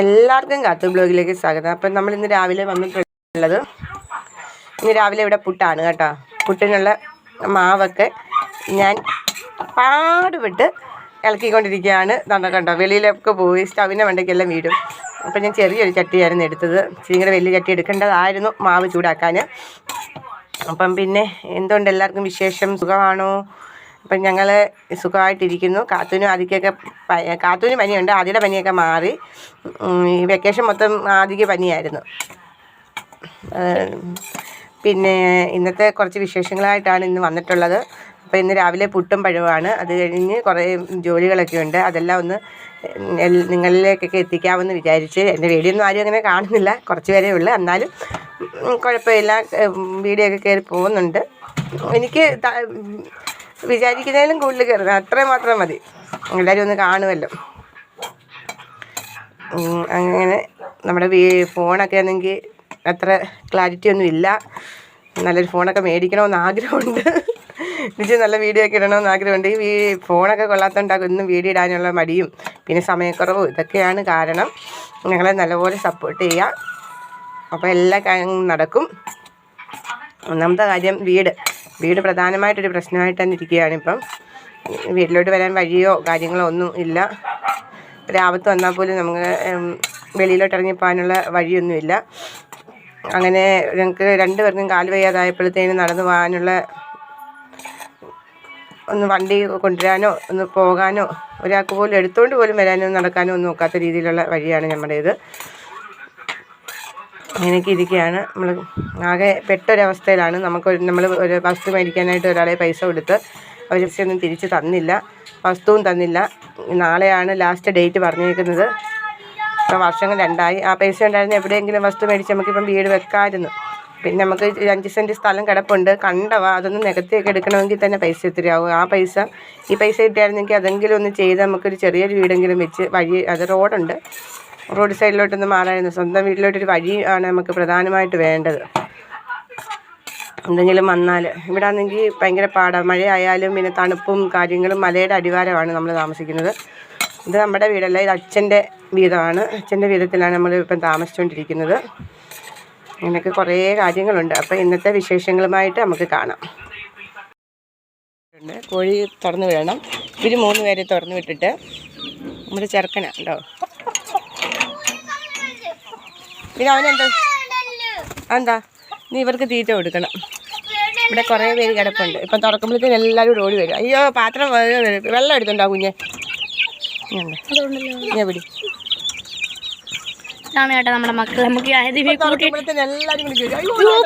എല്ലാവർക്കും കാത്തു ബ്ലോഗിലേക്ക് സ്വാഗതം. അപ്പം നമ്മൾ ഇന്ന് രാവിലെ വന്നിട്ടുള്ളത് ഇന്ന് രാവിലെ ഇവിടെ പുട്ടാണ് കേട്ടോ. പുട്ടിനുള്ള മാവൊക്കെ ഞാൻ പാടുപെട്ട് ഇളക്കിക്കൊണ്ടിരിക്കുകയാണ്. തന്ന കണ്ടോ? വെളിയിലൊക്കെ പോയി സ്റ്റവിന്റെ വണ്ടിക്കെല്ലാം വീടും അപ്പം ഞാൻ ചെറിയൊരു ചട്ടിയായിരുന്നു എടുത്തത്. ചെറിയ വലിയ ചട്ടി എടുക്കേണ്ടതായിരുന്നു മാവ് ചൂടാക്കാൻ. അപ്പം പിന്നെ എന്തുകൊണ്ട് എല്ലാവർക്കും വിശേഷം സുഖമാണോ? അപ്പം ഞങ്ങൾ സുഖമായിട്ടിരിക്കുന്നു. കാത്തൂനും ആദിക്കൊക്കെ കാത്തൂന് പനിയുണ്ട്. ആദിയുടെ പനിയൊക്കെ മാറി. ഈ വെക്കേഷൻ മൊത്തം ആദിക്ക് പനിയായിരുന്നു. പിന്നെ ഇന്നത്തെ കുറച്ച് വിശേഷങ്ങളായിട്ടാണ് ഇന്ന് വന്നിട്ടുള്ളത്. അപ്പോൾ ഇന്ന് രാവിലെ പുട്ടും പഴവുമാണ്. അത് കഴിഞ്ഞ് കുറേ ജോലികളൊക്കെ ഉണ്ട്. അതെല്ലാം ഒന്ന് നിങ്ങളിലേക്കൊക്കെ എത്തിക്കാമെന്ന് വിചാരിച്ച് എന്റെ വീഡിയോ ഒന്നും ആരും അങ്ങനെ കാണുന്നില്ല. കുറച്ച് പേരേ ഉള്ളൂ. എന്നാലും കുഴപ്പമില്ല. വീഡിയോ ഒക്കെ കയറി പോകുന്നുണ്ട്. എനിക്ക് വിചാരിക്കുന്നതിലും കൂടുതൽ കയറുന്നത്. അത്രയും മാത്രം മതി. എല്ലാവരും ഒന്ന് കാണുമല്ലോ. അങ്ങനെ നമ്മുടെ ഫോണൊക്കെ ആണെങ്കിൽ അത്ര ക്ലാരിറ്റി ഒന്നും ഇല്ല. നല്ലൊരു ഫോണൊക്കെ മേടിക്കണമെന്ന് ആഗ്രഹമുണ്ട്. എനിക്ക് നല്ല വീഡിയോ ഒക്കെ ഇടണമെന്ന് ആഗ്രഹമുണ്ട്. ഈ ഫോണൊക്കെ കൊള്ളാത്തതുകൊണ്ടാകും ഇന്നും വീഡിയോ ഇടാനുള്ള മടിയും പിന്നെ സമയക്കുറവും ഇതൊക്കെയാണ് കാരണം ഞങ്ങളെ നല്ലപോലെ സപ്പോർട്ട് ചെയ്യുക. അപ്പോൾ എല്ലാ കാര്യങ്ങളും നടക്കും. ഒന്നാമത്തെ കാര്യം വീട്. വീട് പ്രധാനമായിട്ടൊരു പ്രശ്നമായിട്ട് തന്നെ ഇരിക്കുകയാണ് ഇപ്പം. വീട്ടിലോട്ട് വരാൻ വഴിയോ കാര്യങ്ങളോ ഒന്നും ഇല്ല. ഒരാപത്ത് വന്നാൽ പോലും നമുക്ക് വെളിയിലോട്ട് ഇറങ്ങി പോകാനുള്ള വഴിയൊന്നുമില്ല അങ്ങനെ ഞങ്ങൾക്ക് രണ്ടുപേർക്കും കാൽ വയ്യാതായപ്പോഴത്തേനും നടന്നു പോകാനുള്ള ഒന്ന് വണ്ടി കൊണ്ടുവരാനോ ഒന്ന് പോകാനോ ഒരാൾക്ക് പോലും എടുത്തുകൊണ്ട് പോലും വരാനോ നടക്കാനോ ഒന്നും നോക്കാത്ത രീതിയിലുള്ള വഴിയാണ് നമ്മുടേത് അങ്ങനെയൊക്കെ ഇരിക്കുകയാണ്. നമ്മൾ ആകെ പെട്ടൊരവസ്ഥയിലാണ്. നമുക്ക് നമ്മൾ ഒരു വസ്തു മേടിക്കാനായിട്ട് ഒരാളെ പൈസ കൊടുത്ത് അവർ ഒന്നും തിരിച്ച് തന്നില്ല. വസ്തുവും തന്നില്ല. നാളെയാണ് ലാസ്റ്റ് ഡേറ്റ് പറഞ്ഞിരിക്കുന്നത്. ഇപ്പോൾ വർഷങ്ങൾ രണ്ടായി. ആ പൈസ ഉണ്ടായിരുന്ന എവിടെയെങ്കിലും വസ്തു മേടിച്ച് നമുക്കിപ്പം വീട് വെക്കാമായിരുന്നു. പിന്നെ നമുക്ക് അഞ്ച് സെന്റ് സ്ഥലം കിടപ്പുണ്ട്. കണ്ടവ. അതൊന്ന് നികത്തിയൊക്കെ എടുക്കണമെങ്കിൽ തന്നെ പൈസ ഒത്തിരി ആവും ആ പൈസ ഈ പൈസ കിട്ടിയായിരുന്നെങ്കിൽ അതെങ്കിലും ഒന്ന് ചെയ്ത് നമുക്കൊരു ചെറിയൊരു വീടെങ്കിലും വെച്ച് വഴി അത് റോഡുണ്ട് റോഡ് സൈഡിലോട്ടൊന്നും മാറായിരുന്നു. സ്വന്തം വീട്ടിലോട്ടൊരു വഴി ആണ് നമുക്ക് പ്രധാനമായിട്ട് വേണ്ടത്. എന്തെങ്കിലും വന്നാൽ ഇവിടെ ആണെങ്കിൽ ഭയങ്കര പാടാണ് മഴയായാലും പിന്നെ തണുപ്പും കാര്യങ്ങളും മലയുടെ അടിവാരമാണ് നമ്മൾ താമസിക്കുന്നത്. ഇത് നമ്മുടെ വീടല്ല ഇത് അച്ഛന്റെ വീതമാണ് അച്ഛന്റെ വീതത്തിലാണ് നമ്മൾ ഇപ്പം താമസിച്ചുകൊണ്ടിരിക്കുന്നത്. അങ്ങനെയൊക്കെ കുറേ കാര്യങ്ങളുണ്ട്. അപ്പോൾ ഇന്നത്തെ വിശേഷങ്ങളുമായിട്ട് നമുക്ക് കാണാം. കോഴി തുറന്നു വിടണം. ഇവർ മൂന്ന് പേരെ തുറന്നു വിട്ടിട്ട് നമ്മുടെ ചെറുക്കനാണ് ഉണ്ടോ പിന്നെ അവനെന്താ എന്താ? നീ ഇവർക്ക് തീറ്റ കൊടുക്കണം. ഇവിടെ കുറേ പേര് കിടപ്പുണ്ട്. ഇപ്പം തുറക്കുമ്പോഴത്തേക്കും എല്ലാവരും ഓടി വരും. അയ്യോ പാത്രം വെള്ളം എടുത്തുണ്ടോ കുഞ്ഞെ? പിടി. ഇതാണ് കേട്ടോ നമ്മുടെ മക്കൾ നമുക്ക്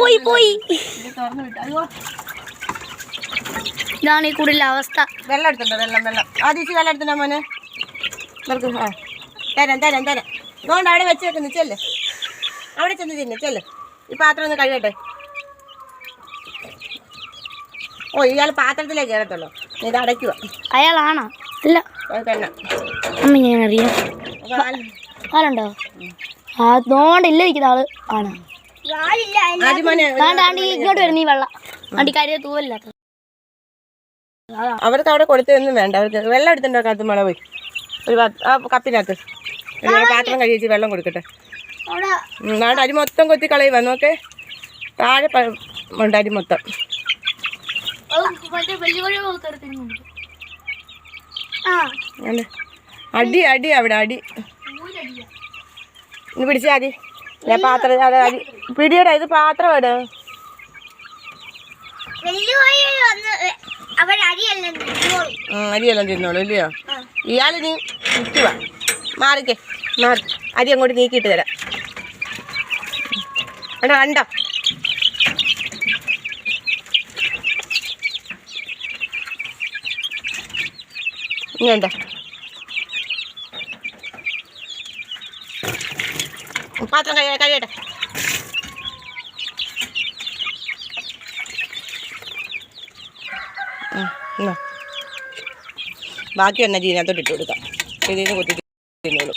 പോയി പോയി. ഈ കൂടുതൽ അവസ്ഥ. വെള്ളം എടുത്തുണ്ടോ വെള്ളം വെള്ളം. ആ ഇച്ചിരി വെള്ളം എടുത്തുണ്ടോ മോനെ? ഇവർക്ക് ആ. തരാം തരാം തരാം. അതുകൊണ്ട് അവിടെ വെച്ചേക്കുന്നു ചെല്ല്. അവിടെ ചെന്ന് തിന്നു ചെല്ലു. ഈ പാത്രം ഒന്ന് കഴുകട്ടെ. ഓ ഇയാൾ പാത്രത്തിലേ കയറത്തുള്ളൂ നീ ഇത് അടയ്ക്കുക. അയാളാണോ? ഇല്ല. അമ്മ ഞാൻ അറിയാം. ആളുണ്ടോ? അതുകൊണ്ട് ഇല്ല ഇരിക്കുന്ന ആൾ ആണ്. ഇങ്ങോട്ട് വരുന്ന ഈ വെള്ളം അവർക്ക് അവിടെ കൊടുത്തൊന്നും വേണ്ട. അവർക്ക് വെള്ളം എടുത്തിട്ടുണ്ടോ കാത്തുമള പോയി? ഒരു കപ്പിനകത്ത്. പാത്രം കഴിച്ച് വെള്ളം കൊടുക്കട്ടെ. നാട് അരി മൊത്തം കൊത്തി കളയുക നോക്കേ. താഴെ ഉണ്ട് അരി മൊത്തം. അടി അടി അവിടെ അടി. ഇന്ന് പിടിച്ചാൽ അരി ഞാൻ പാത്രം അത് അരി. പിടിയുടെ ഇത് പാത്രം ഉം, അരിയെല്ലാം തിന്നോളൂ ഇല്ലയോ? ഇയാളിനി നിൽക്കുക മാറിക്കേ മാറി. അരി അങ്ങോട്ട് നീക്കിയിട്ട് തരാം. എടാ അണ്ട ഇനി അണ്ട പാത്രം കഴിയ കഴിയട്ടെ. ബാക്കി തൊട്ടിട്ട് ജീനകത്തോട്ട് ഇട്ട് കൊടുക്കാം. ഇതിന് കുത്തി തിന്നോളൂ.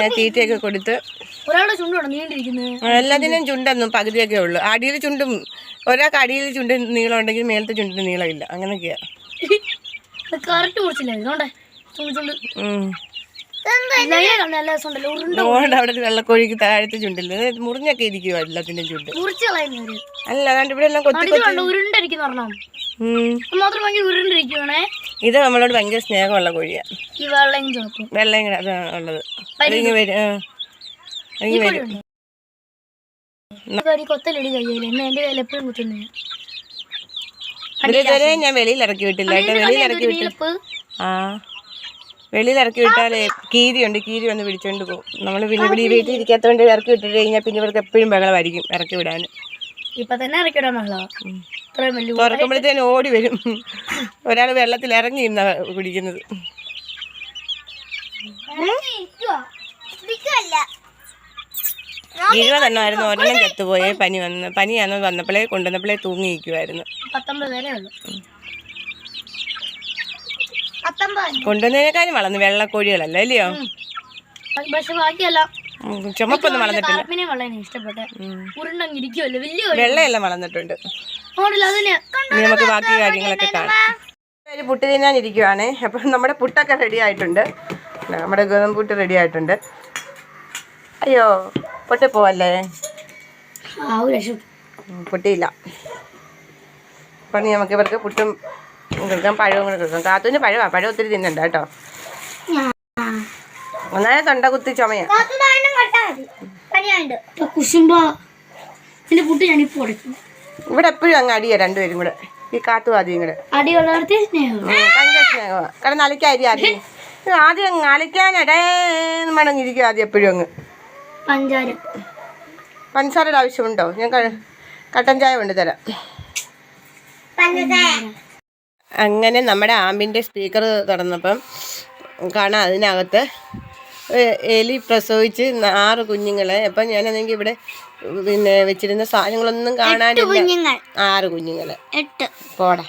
അങ്ങനെ തീറ്റയൊക്കെ കൊടുത്ത് എല്ലാത്തിനും ചുണ്ടെന്നും പകുതിയൊക്കെ ഉള്ളു. അടിയിൽ ചുണ്ടും ഒരാൾക്ക് അടിയിൽ ചുണ്ട് നീളം ഉണ്ടെങ്കിൽ മേലത്തെ ചുണ്ടിന് നീളമില്ല. അങ്ങനെയൊക്കെയാ. അവിടെ വെള്ളക്കോഴിക്ക് താഴത്തെ ചുണ്ടില്ല? മുറിഞ്ഞൊക്കെ ഇരിക്കുവോ എല്ലാത്തിന്റെ ചുണ്ട്. അല്ല അതാണ്ട് ഇവിടെ എല്ലാം കൊത്തി ഇത് നമ്മളോട് ഭയങ്കര സ്നേഹമുള്ള കോഴിയാ. ഈ വെള്ളം ചുമക്കും വെള്ളം ഇങ്ങനെ അതാ ഉള്ളത്. കൊത്തലടി കയ്യിൽ. എന്നെ എന്റെ കയ്യിൽ എപ്പോഴും കുത്തുന്നേ. ഇതിൽ ഇതുവരെ ഞാൻ വെളിയിൽ ഇറക്കി വിട്ടില്ല കേട്ടോ. വെളിയിൽ ഇറക്കി വിട്ടു ആ. വെളിയിൽ ഇറക്കി വിട്ടാലേ കീരിയുണ്ട് കീരി വന്ന് പിടിച്ചോണ്ട് പോകും. നമ്മൾ പിന്നെ ഇവിടെ വീട്ടിൽ ഇരിക്കാത്തതുകൊണ്ട് ഇറക്കി വിട്ടിട്ട് കഴിഞ്ഞാൽ പിന്നെ ഇവർക്ക് എപ്പോഴും ബഹളമായിരിക്കും ഇറക്കി വിടാൻ ഇപ്പൊ തന്നെ ഇറക്കി വിടാൻ തുറക്കുമ്പോഴത്തേനും ഓടി വരും. ഒരാൾ വെള്ളത്തിൽ ഇറങ്ങി ഇരുന്ന കുടിക്കുന്നത്. ഇരുപതെണ്ണമായിരുന്നു ഒരെണ്ണം ചത്തുപോയി. പനി വന്ന് പനിയാന്ന് വന്നപ്പോഴേ കൊണ്ടുവന്നപ്പോഴേ തൂങ്ങിയിരിക്കുമായിരുന്നു പത്തൊമ്പത് വരെ ഉള്ളു. കൊണ്ടുവന്നതിനേക്കാളും വളർന്നു വെള്ളക്കോഴികളല്ല അല്ലയോ? പക്ഷെ ബാക്കിയല്ല ഉം, ചുമപ്പൊന്നും വളർന്നിട്ടില്ല. വെള്ളയെല്ലാം വളർന്നിട്ടുണ്ട്. മോഡൽ അതിന്. ഇനി നമുക്ക് ബാക്കി കാര്യങ്ങളൊക്കെ കാണാം. പുട്ട് തിന്നാൻ ഇരിക്കുവാണ് അപ്പം നമ്മുടെ പുട്ടൊക്കെ റെഡി ആയിട്ടുണ്ട്. നമ്മുടെ ഗോതമ്പ് പുട്ട് റെഡി ആയിട്ടുണ്ട്. അയ്യോ പൊട്ടി പോവല്ലേ പൊട്ടിയില്ല. പണി നമുക്ക് ഇവർക്ക് പുട്ടും കൊടുക്കാം പഴവും കൂടെ കൊടുക്കാം. കാത്തൂന് പഴവാ പഴം ഒത്തിരി തിന്നണ്ട കേട്ടോ. ഒന്നാമത് തൊണ്ട കുത്തി ചുമയാ. ഇവിടെ എപ്പോഴും അങ്ങ് അടിയാ രണ്ടുപേരും കൂടെ. ഈ കാത്തു ആദ്യം കൂടെ. അടിയുള്ളവർക്ക് കാരണം അരി ആദ്യം. ആദ്യം അലക്കാനടേ മടങ്ങിയിരിക്കും ആദ്യം എപ്പോഴും അങ്ങ്. പഞ്ചാര. പഞ്ചസാരയുടെ ആവശ്യമുണ്ടോ? ഞാൻ കട്ടൻ ചായ കൊണ്ട് തരാം. അങ്ങനെ നമ്മുടെ ആമ്പിന്റെ സ്പീക്കർ തുറന്നപ്പം കാണാം അതിനകത്ത്. എലി പ്രസവിച്ച് ആറ് കുഞ്ഞുങ്ങളെ. അപ്പം ഞാനാണെങ്കിൽ ഇവിടെ പിന്നെ വെച്ചിരുന്ന സാധനങ്ങളൊന്നും കാണാനില്ല. ആറ് കുഞ്ഞുങ്ങളെ. എട്ട്. പോടാ.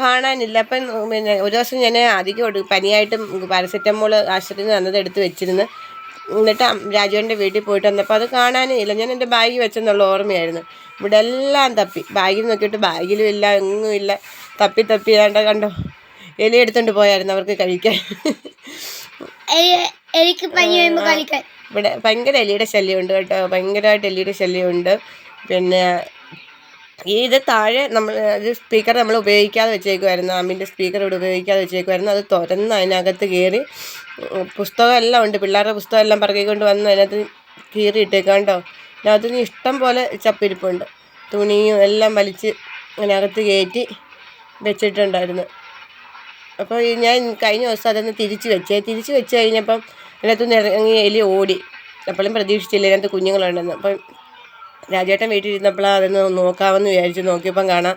കാണാനില്ല. അപ്പം പിന്നെ ഒരു ദിവസം ഞാൻ അധികം എടു പനിയായിട്ടും പാരസെറ്റമോൾ ആശുപത്രിയിൽ നിന്ന് വന്നത് എടുത്ത് വെച്ചിരുന്നു. എന്നിട്ട് രാജുവിന്റെ വീട്ടിൽ പോയിട്ട് വന്നപ്പോൾ അത് കാണാനേ ഇല്ല ഞാൻ എന്റെ ബാഗ് വെച്ചെന്നുള്ള ഓർമ്മയായിരുന്നു. ഇവിടെ എല്ലാം തപ്പി. ബാഗിൽ നോക്കിയിട്ട് ബാഗിലും ഇല്ല എങ്ങും ഇല്ല. തപ്പി തപ്പി ഏതാണ്ട് കണ്ടോ എലി എടുത്തുകൊണ്ട് പോയായിരുന്നു അവർക്ക് കഴിക്കാൻ. എനിക്ക് പനി കളിക്കാൻ. ഇവിടെ ഭയങ്കര എലിയുടെ ശല്യമുണ്ട് കേട്ടോ. ഭയങ്കരമായിട്ട് എലിയുടെ ശല്യമുണ്ട്. പിന്നെ ഇത് താഴെ നമ്മൾ ഇത് സ്പീക്കർ നമ്മൾ ഉപയോഗിക്കാതെ വെച്ചേക്കുമായിരുന്നു അമ്മിന്റെ സ്പീക്കർ ഇവിടെ ഉപയോഗിക്കാതെ വെച്ചേക്കുമായിരുന്നു അത് തുറന്ന് അതിനകത്ത് കയറി പുസ്തകമെല്ലാം ഉണ്ട്. പിള്ളേരുടെ പുസ്തകമെല്ലാം പറക്കിക്കൊണ്ട് വന്ന് അതിനകത്ത് കീറി ഇട്ടേക്കാണ്ടോ അതിനകത്ത് ഇഷ്ടം പോലെ ചപ്പിരിപ്പുണ്ട്. തുണിയും എല്ലാം വലിച്ച് അതിനകത്ത് കയറ്റി വെച്ചിട്ടുണ്ടായിരുന്നു. അപ്പോൾ ഞാൻ കഴിഞ്ഞ ദിവസം അതൊന്ന് തിരിച്ച് വെച്ചേ തിരിച്ച് വെച്ച് കഴിഞ്ഞപ്പം അതിനകത്തുനിന്ന് ഇറങ്ങി എലി ഓടി. അപ്പോഴും പ്രതീക്ഷിച്ചില്ല അതിനകത്ത് കുഞ്ഞുങ്ങളുണ്ടെന്ന്. അപ്പം രാജേട്ടൻ വീട്ടിൽ ഇരുന്നപ്പോഴാണ് അതൊന്ന് നോക്കാമെന്ന് വിചാരിച്ച് നോക്കിയപ്പം കാണാം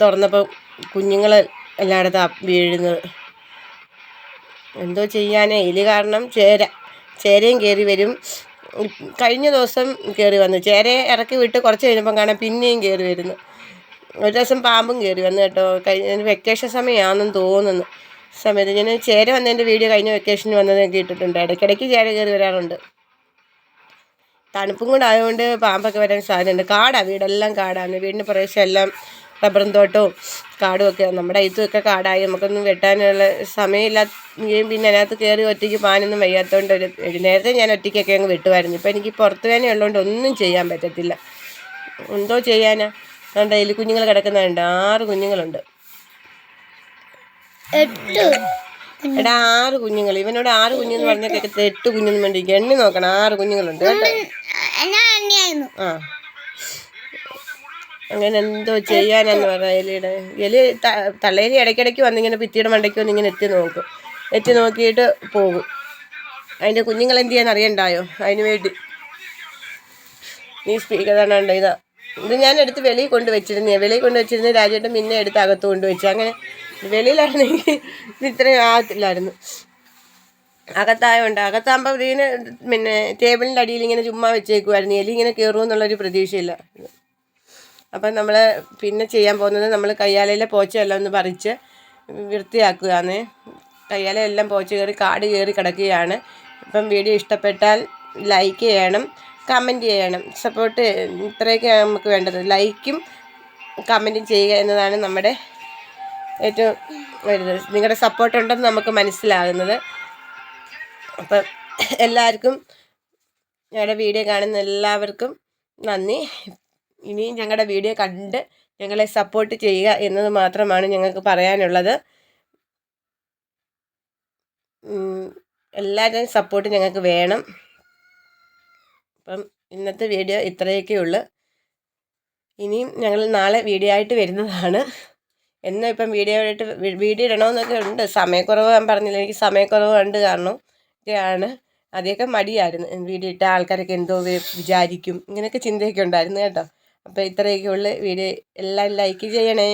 തുറന്നപ്പോൾ കുഞ്ഞുങ്ങൾ എല്ലായിടത്തും വീഴുന്നത്. എന്തോ ചെയ്യാനേ. എലി കാരണം ചേര ചേരയും കയറി വരും. കഴിഞ്ഞ ദിവസം കയറി വന്നു. ചേരയെ ഇറക്കി വിട്ട് കുറച്ച് കഴിഞ്ഞപ്പം കാണാം പിന്നെയും കയറി വരുന്നു. ഒരു ദിവസം പാമ്പും കയറി വന്നു കേട്ടോ. കഴിഞ്ഞ വെക്കേഷൻ സമയമാണെന്ന് തോന്നുന്നു. സമയത്ത് ഞാൻ ചേര വന്നതിന്റെ വീഡിയോ കഴിഞ്ഞ വെക്കേഷന് വന്നതൊക്കെ ഇട്ടിട്ടുണ്ട്. ഇടയ്ക്കിടയ്ക്ക് ചേര കയറി വരാറുണ്ട്. തണുപ്പും കൂടെ ആയതുകൊണ്ട് പാമ്പൊക്കെ വരാൻ സാധ്യതയുണ്ട്. കാടാണ് വീടെല്ലാം കാടാണ്. വീടിന് പ്രദേശം എല്ലാം റബ്ബറും തോട്ടവും കാടും ഒക്കെ നമ്മുടെ ഇതുമൊക്കെ കാടായി. നമുക്കൊന്നും വെട്ടാനുള്ള സമയമില്ലാതെയും പിന്നെ അതിനകത്ത് കയറി ഒറ്റയ്ക്ക് പാനൊന്നും വയ്യാത്തതുകൊണ്ട് ഒരു നേരത്തെ ഞാൻ ഒറ്റയ്ക്കൊക്കെ അങ്ങ് വെട്ടുമായിരുന്നു. ഇപ്പം എനിക്ക് പുറത്ത് വേന ഉള്ളതുകൊണ്ട് ഒന്നും ചെയ്യാൻ പറ്റത്തില്ല. എന്തോ ചെയ്യാനാ? അതുകൊണ്ട് അതിൽ കുഞ്ഞുങ്ങൾ കിടക്കുന്നുണ്ട്. ആറ് കുഞ്ഞുങ്ങളുണ്ട്. എട്ട്. എടാ ആറ് കുഞ്ഞുങ്ങൾ. ഇവനോട് ആറ് കുഞ്ഞെന്ന് പറഞ്ഞ കേക്കത്തെ എട്ട് കുഞ്ഞെന്ന് വേണ്ടി എണ്ണി നോക്കണം ആറ് കുഞ്ഞുങ്ങളുണ്ട് കേട്ടോ. ആ. അങ്ങനെ എന്തോ ചെയ്യാനെന്ന് പറഞ്ഞ എലിയുടെ. എലി തള്ളേലി ഇടയ്ക്കിടയ്ക്ക് വന്നിങ്ങനെ ഭിത്തിയുടെ മണ്ടയ്ക്ക് വന്ന് ഇങ്ങനെ എത്തി നോക്കും. എത്തി നോക്കിയിട്ട് പോകും. അതിന്റെ കുഞ്ഞുങ്ങൾ എന്ത് ചെയ്യാൻ അറിയണ്ടായോ? അതിന് വേണ്ടി. നീ സ്പീക്കർ തന്നെ ഇതാ. ഇത് ഞാൻ എടുത്ത് വെളിയിൽ കൊണ്ട് വെച്ചിരുന്നേ വെളിയിൽ കൊണ്ട് വെച്ചിരുന്ന രാജേട്ടൻ പിന്നെ എടുത്ത് അകത്ത് കൊണ്ട് വെച്ചു. അങ്ങനെ വെളിയിലായിരുന്നെങ്കിൽ ഇത് ഇത്രയും ആകത്തില്ലായിരുന്നു. അകത്തായോണ്ട് അകത്താകുമ്പോൾ ഇതിന് പിന്നെ ടേബിളിന്റെ അടിയിൽ ഇങ്ങനെ ചുമ്മാ വെച്ചേക്കുമായിരുന്നു എലി ഇങ്ങനെ കയറുമെന്നുള്ളൊരു പ്രതീക്ഷയില്ല. അപ്പം നമ്മൾ പിന്നെ ചെയ്യാൻ പോകുന്നത് നമ്മൾ കയ്യാലയിലെ പോച്ചയെല്ലാം ഒന്ന് പറിച്ച് വൃത്തിയാക്കുകയാണ്. കയ്യാലെല്ലാം പോച്ച കയറി കാട് കയറി കിടക്കുകയാണ്. അപ്പം വീഡിയോ ഇഷ്ടപ്പെട്ടാൽ ലൈക്ക് ചെയ്യണം കമന്റ് ചെയ്യണം. സപ്പോർട്ട് ഇത്രയൊക്കെയാണ് നമുക്ക് വേണ്ടത്. ലൈക്കും കമന്റും ചെയ്യുക എന്നതാണ് നമ്മുടെ ഏറ്റവും വരുന്നത്. നിങ്ങളുടെ സപ്പോർട്ട് ഉണ്ടെന്ന് നമുക്ക് മനസ്സിലാകുന്നത്. അപ്പം എല്ലാവർക്കും ഞങ്ങളുടെ വീഡിയോ കാണുന്ന എല്ലാവർക്കും നന്ദി. ഇനിയും ഞങ്ങളുടെ വീഡിയോ കണ്ട് ഞങ്ങളെ സപ്പോർട്ട് ചെയ്യുക എന്നത് മാത്രമാണ് ഞങ്ങൾക്ക് പറയാനുള്ളത്. എല്ലാവരുടെയും സപ്പോർട്ട് ഞങ്ങൾക്ക് വേണം. അപ്പം ഇന്നത്തെ വീഡിയോ ഇത്രയൊക്കെ ഉള്ളു ഇനിയും ഞങ്ങൾ നാളെ വീഡിയോ ആയിട്ട് വരുന്നതാണ്. എന്നും ഇപ്പം വീഡിയോ ആയിട്ട് വീഡിയോ ഇടണമെന്നൊക്കെ ഉണ്ട്. സമയക്കുറവ് ഞാൻ പറഞ്ഞില്ല എനിക്ക് സമയക്കുറവ് ഉണ്ട് കാരണം ഒക്കെയാണ്. ആദ്യമൊക്കെ മടിയായിരുന്നു. വീഡിയോ ഇട്ട ആൾക്കാരൊക്കെ എന്തോ വിചാരിക്കും. ഇങ്ങനെയൊക്കെ ചിന്തയൊക്കെ ഉണ്ടായിരുന്നു കേട്ടോ. അപ്പോൾ ഇത്രയൊക്കെ ഉള്ളു വീഡിയോ. എല്ലാം ലൈക്ക് ചെയ്യണേ.